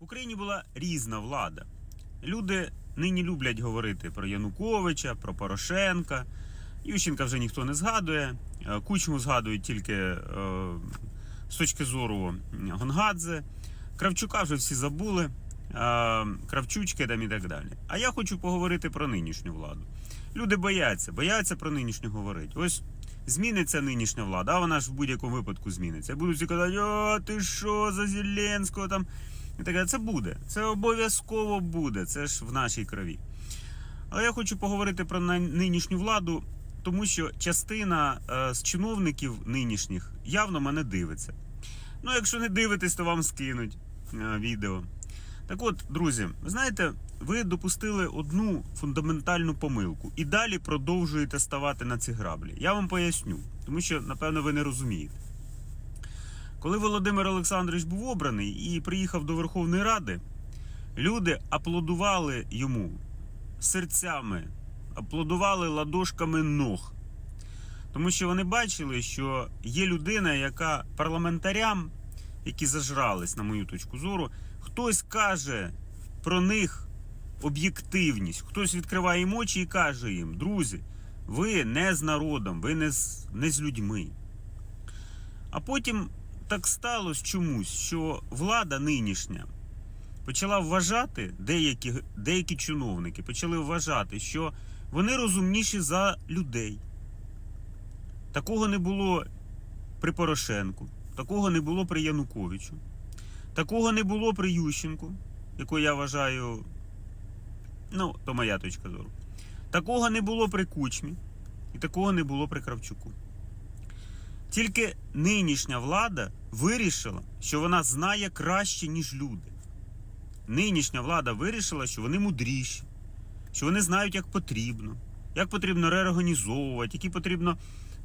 В Україні була різна влада. Люди нині люблять говорити про Януковича, про Порошенка. Ющенка вже ніхто не згадує. Е, Кучму згадують тільки е, з точки зору Гонгадзе. Кравчука вже всі забули. е, Кравчучки там і так далі. А я хочу поговорити про нинішню владу. Люди бояться, бояться про нинішню говорити. Ось зміниться нинішня влада, а вона ж в будь-якому випадку зміниться. Будуть всі казати, а ти що за Зеленського там. І таке, це буде. Це обов'язково буде. Це ж в нашій крові. Але я хочу поговорити про нинішню владу, тому що частина е, з чиновників нинішніх явно мене дивиться. Ну, якщо не дивитесь, то вам скинуть е, відео. Так от, друзі, ви знаєте, ви допустили одну фундаментальну помилку і далі продовжуєте ставати на ці граблі. Я вам поясню, тому що, напевно, ви не розумієте. Коли Володимир Олександрович був обраний і приїхав до Верховної Ради, люди аплодували йому серцями, аплодували ладошками ног. Тому що вони бачили, що є людина, яка парламентарям, які зажрались, на мою точку зору, хтось каже про них об'єктивність, хтось відкриває їм очі і каже їм: друзі, ви не з народом, ви не з, не з людьми. А потім так сталося чомусь, що влада нинішня почала вважати, деякі, деякі чиновники почали вважати, що вони розумніші за людей. Такого не було при Порошенку, такого не було при Януковичу, такого не було при Ющенку, яку я вважаю, ну, то моя точка зору. Такого не було при Кучмі, і такого не було при Кравчуку. Тільки нинішня влада вирішила, що вона знає краще, ніж люди. Нинішня влада вирішила, що вони мудріші, що вони знають, як потрібно, як потрібно реорганізовувати, які потрібно,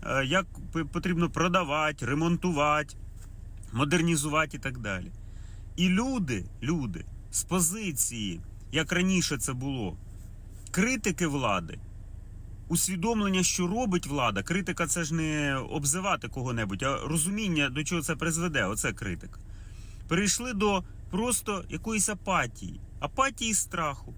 е, як потрібно продавати, ремонтувати, модернізувати і так далі. І люди, люди з позиції, як раніше це було, критики влади, усвідомлення, що робить влада, критика це ж не обзивати кого-небудь, а розуміння, до чого це призведе, оце критика. Перейшли до просто якоїсь апатії, апатії страху.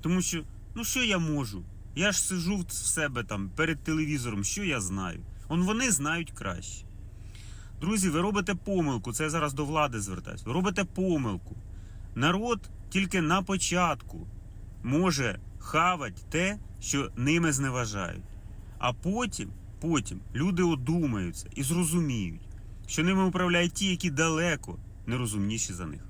Тому що, ну що я можу? Я ж сижу в себе там перед телевізором, що я знаю? Он вони знають краще. Друзі, ви робите помилку, це я зараз до влади звертаюсь. Ви робите помилку. Народ тільки на початку може хавати те, що ними зневажають. А потім, потім люди одумаються і зрозуміють, що ними управляють ті, які далеко нерозумніші за них.